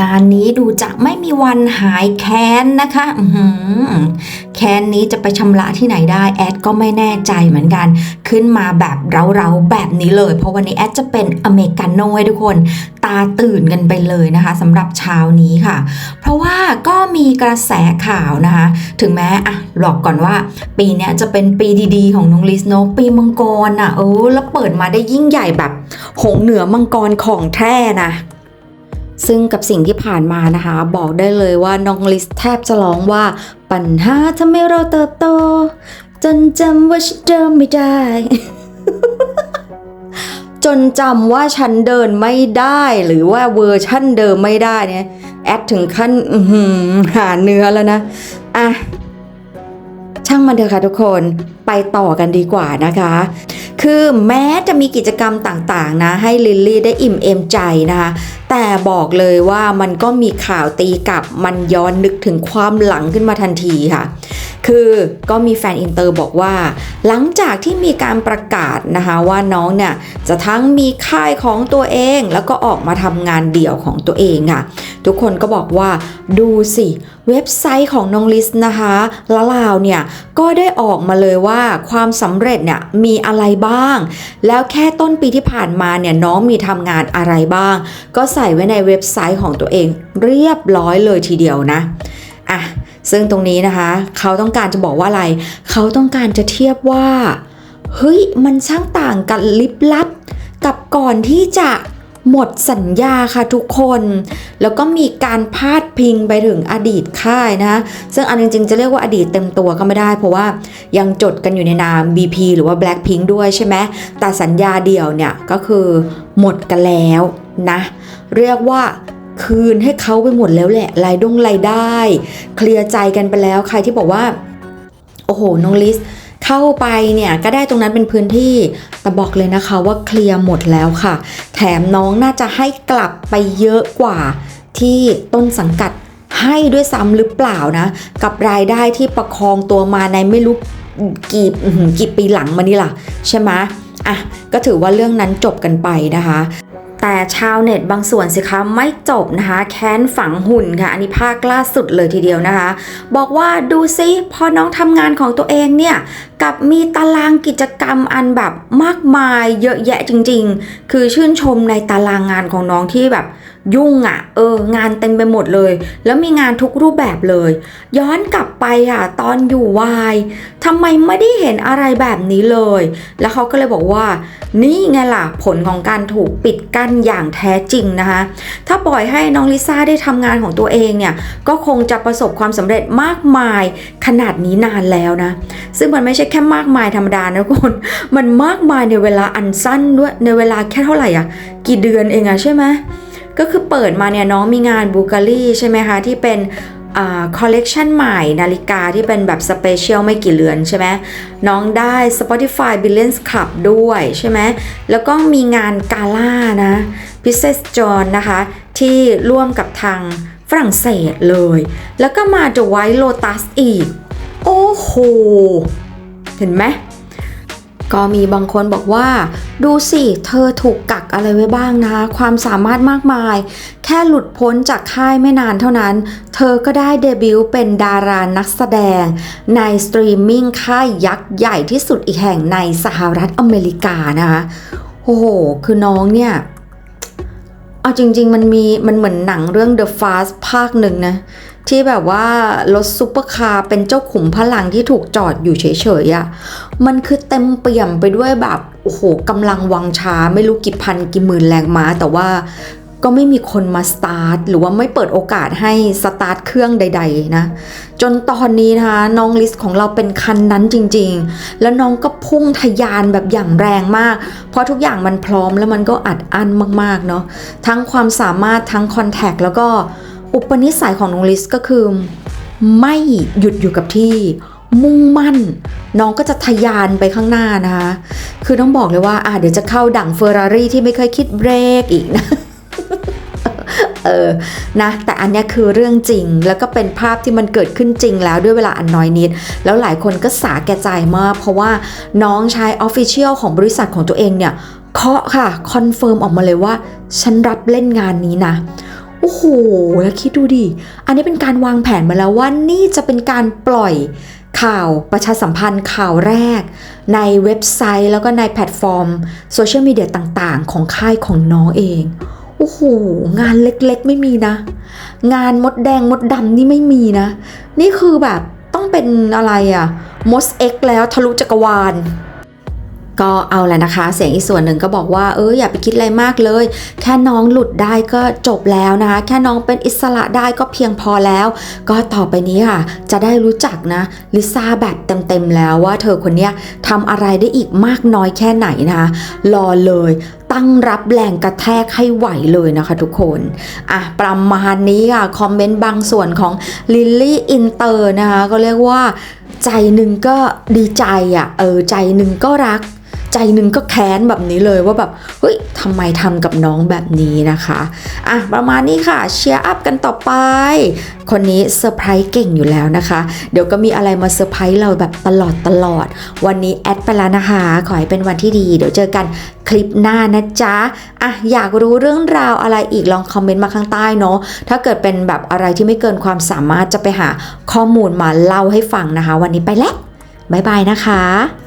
งานนี้ดูจะไม่มีวันหายแค้นนะคะอืแค้นนี้จะไปชำระที่ไหนได้แอดก็ไม่แน่ใจเหมือนกัน ขึ้นมาแบบเร้าๆแบบนี้เลย เพราะวันนี้แอดจะเป็นอเมริกาโน่ให้ทุกคนตาตื่นกันไปเลยนะคะสำหรับเช้านี้ค่ะ เพราะว่าก็มีกระแสข่าวนะคะ ถึงแม้อะบอกก่อนว่า ปีนี้จะเป็นปีดีๆ ของน้องลิสเนปีมังกรอะเออแล้วเปิดมาได้ยิ่งใหญ่แบบ หงเหนือมังกรของแท้นะ ซึ่งกับสิ่งที่ผ่านมานะคะ บอกได้เลยว่าน้องลิสแทบจะร้องว่าปัญหาทำให้เราเติบโต จนจำว่าฉันเดินไม่ได้ จนจำว่าฉันเดินไม่ได้ หรือว่าเวอร์ชั่นเดิมไม่ได้เนี่ยแอดถึงขั้นหหาเนื้อแล้วนะอะช่างมันเถอะค่ะทุกคนไปต่อกันดีกว่านะคะ คือแม้จะมีกิจกรรมต่างๆนะ ให้ลิลลี่ได้อิ่มเอมใจนะคะ บอกเลยว่ามันก็มีข่าวตีกลับมันย้อนนึกถึงความหลังขึ้นมาทันทีค่ะ คือก็มีแฟนอินเตอร์บอกว่า หลังจากที่มีการประกาศนะคะว่าน้องเนี่ยจะทั้งมีค่ายของตัวเอง แล้วก็ออกมาทำงานเดี่ยวของตัวเองค่ะ ทุกคนก็บอกว่าดูสิ เว็บไซต์ของน้องลิสนะคะละลาวเนี่ยก็ได้ออกมาเลยว่าความสำเร็จเนี่ยมีอะไรบ้าง แล้วแค่ต้นปีที่ผ่านมาเนี่ยน้องมีทำงานอะไรบ้าง ก็ใส่ไว้ในเว็บไซต์ของตัวเองเรียบร้อยเลยทีเดียวนะอะซึ่งตรงนี้นะคะ เขาต้องการจะบอกว่าอะไร เขาต้องการจะเทียบว่าเฮ้ยมันช่างต่างกันลิบลับ กับก่อนที่จะ หมดสัญญาค่ะทุกคน แล้วก็มีการพาดพิงไปถึงอดีตค่ายนะซึ่งอันจริงๆ จะเรียกว่าอดีตเต็มตัวก็ไม่ได้ เพราะว่ายังจดกันอยู่ในนาม BP หรือว่า Blackpink ด้วยใช่ไหมแต่สัญญาเดี่ยวเนี่ยก็คือหมดกันแล้วนะ เรียกว่าคืนให้เขาไปหมดแล้วแหละรายดงรายได้ เคลียร์ใจกันไปแล้วใครที่บอกว่า โอ้โหน้องลิส เข้าไปเนี่ยก็ได้ตรงนั้นเป็นพื้นที่แต่บอกเลยนะคะว่าเคลียร์หมดแล้วค่ะ แถมน้องน่าจะให้กลับไปเยอะกว่าที่ต้นสังกัดให้ด้วยซ้ำหรือเปล่านะ กับรายได้ที่ประคองตัวมาในไม่รู้กี่กี่ปีหลังมานี่ล่ะ ใช่ไหมอะก็ถือว่าเรื่องนั้นจบกันไปนะคะ แต่ชาวเน็ตบางส่วนสิคะไม่จบนะคะแค้นฝังหุ่นค่ะ อันนี้ภาคล่าสุดเลยทีเดียวนะคะ บอกว่าดูซิพอน้องทำงานของตัวเองเนี่ยกับมีตารางกิจกรรมอันแบบมากมายเยอะแยะจริง ๆ คือชื่นชมในตารางงานของน้องที่แบบ ยุ่งอะ่ะเอองานเต็มไปหมดเลย แล้วมีงานทุกรูปแบบเลย ย้อนกลับไปค่ะ ตอนอยู่วายทำไมไม่ได้เห็นอะไรแบบนี้เลย แล้วเขาก็เลยบอกว่า นี่ไงล่ะผลของการถูกปิดกั้นอย่างแท้จริงนะคะ ถ้าปล่อยให้น้องลิซ่าได้ทำงานของตัวเองเนี่ย ก็คงจะประสบความสำเร็จมากมายขนาดนี้นานแล้วนะ ซึ่งมันไม่ใช่แค่มากมายธรรมดานะทุกคนมันมากมายในเวลาอันสั้นด้วยในเวลาแค่เท่าไหร่อะกี่เดือนเองอะใช่ไหม ก็คือเปิดมาเนี่ยน้องมีงานบูการีใช่ไหมคะที่เป็นคอลเลกชันใหม่นาฬิกาที่เป็นแบบสเปเชียลไม่กี่เรือนใช่ไหมน้องได้ Spotify Billions Club ด้วยใช่ไหมแล้วก็มีงานกาล่านะ p r i n c e s s John นะคะ ที่ร่วมกับทางฝรั่งเศสเลย แล้วก็มา The White Lotus อีก โอ้โห เห็นไหม ก็มีบางคนบอกว่า ดูสิ เธอถูกกักอะไรไว้บ้างนะคะ ความสามารถมากมาย แค่หลุดพ้นจากค่ายไม่นานเท่านั้น เธอก็ได้เดบิวต์เป็นดารานักแสดง ในสตรีมมิ่งค่ายยักษ์ใหญ่ที่สุดอีกแห่งในสหรัฐอเมริกานะคะโอ้โห คือน้องเนี่ย เอาจริง ๆ มันมีมันเหมือนหนังเรื่อง The Fast ภาคหนึ่งนะ ที่แบบว่ารถซุปเปอร์คาร์เป็นเจ้าขุมพลังที่ถูกจอดอยู่เฉยๆอะ่ะมันคือเต็มเปี่ยมไปด้วยแบบ โอ้โหกำลังวังช้าไม่รู้กี่พันกี่หมื่นแรงม้า แต่ว่า ก็ไม่มีคนมาสตาร์ทหรือว่าไม่เปิดโอกาสให้สตาร์ทเครื่องใด ๆ นะ จนตอนนี้นะคะน้องลิสของเราเป็นคันนั้นจริง ๆ แล้วน้องก็พุ่งทะยานแบบอย่างแรงมาก เพราะทุกอย่างมันพร้อมแล้วมันก็อัดอั้นมากๆเนาะทั้งความสามารถทั้งคอนแทคแล้วก็อุปนิสัยของน้องลิสก็คือ ไม่หยุดอยู่กับที่มุ่งมั่น น้องก็จะทะยานไปข้างหน้านะคะ คือต้องบอกเลยว่าอะเดี๋ยวจะเข้าดั่งเฟอร์รารี่ที่ไม่เคยคิดเบรกอีกนะ เออนะแต่อันนี้คือเรื่องจริง แล้วก็เป็นภาพที่มันเกิดขึ้นจริงแล้วด้วยเวลาอันน้อยนิด แล้วหลายคนก็สาแก่ใจมาก เพราะว่าน้องชายออฟฟิเชียลของบริษัทของตัวเองเนี่ยเคาะค่ะคอนเฟิร์มออกมาเลยว่า ฉันรับเล่นงานนี้นะโอ้โหแล้วคิดดูดิ อันนี้เป็นการวางแผนมาแล้วว่านี่จะเป็นการปล่อยข่าวประชาสัมพันธ์ข่าวแรก ในเว็บไซต์แล้วก็ในแพลตฟอร์มโซเชียลมีเดียต่างๆ ของค่ายของน้องเอง โอ้โหงานเล็กๆไม่มีนะ งานมดแดงมดดำนี่ไม่มีนะ นี่คือแบบต้องเป็นอะไรอะมดเอ็กแล้วทะลุจักรวาลก็เอาแหละนะคะ เสียงอีกส่วนหนึ่งก็บอกว่าเอออย่าไปคิดอะไรมากเลย แค่น้องหลุดได้ก็จบแล้วนะคะ แค่น้องเป็นอิสระได้ก็เพียงพอแล้ว ก็ต่อไปนี้ค่ะ จะได้รู้จักนะลิซ่าแบบเต็มๆแล้วว่าเธอคนนี้ทำอะไรได้อีกมากน้อยแค่ไหนนะคะรอเลย ตั้งรับแรงกระแทกให้ไหวเลยนะคะทุกคนอะประมาณนี้ค่ะ คอมเมนต์บางส่วนของลิลลี่อินเตอร์นะคะ ก็เรียกว่าใจหนึ่งก็ดีใจอะเออใจหนึ่งก็รัก ใจหนึ่งก็แค้นแบบนี้เลยว่าแบบเฮ้ยทำไมทำกับน้องแบบนี้นะคะอะประมาณนี้ค่ะเชียร์อัพกันต่อไป คนนี้เซอร์ไพรส์เก่งอยู่แล้วนะคะ เดี๋ยวก็มีอะไรมาเซอร์ไพรส์เราแบบตลอดตลอด วันนี้แอดไปแล้วนะคะ ขอให้เป็นวันที่ดี เดี๋ยวเจอกันคลิปหน้านะจ๊ะอะอยากรู้เรื่องราวอะไรอีกลองคอมเมนต์มาข้างใต้เนาะถ้าเกิดเป็นแบบอะไรที่ไม่เกินความสามารถจะไปหาข้อมูลมาเล่าให้ฟังนะคะ วันนี้ไปแล้วบ๊ายบายนะคะ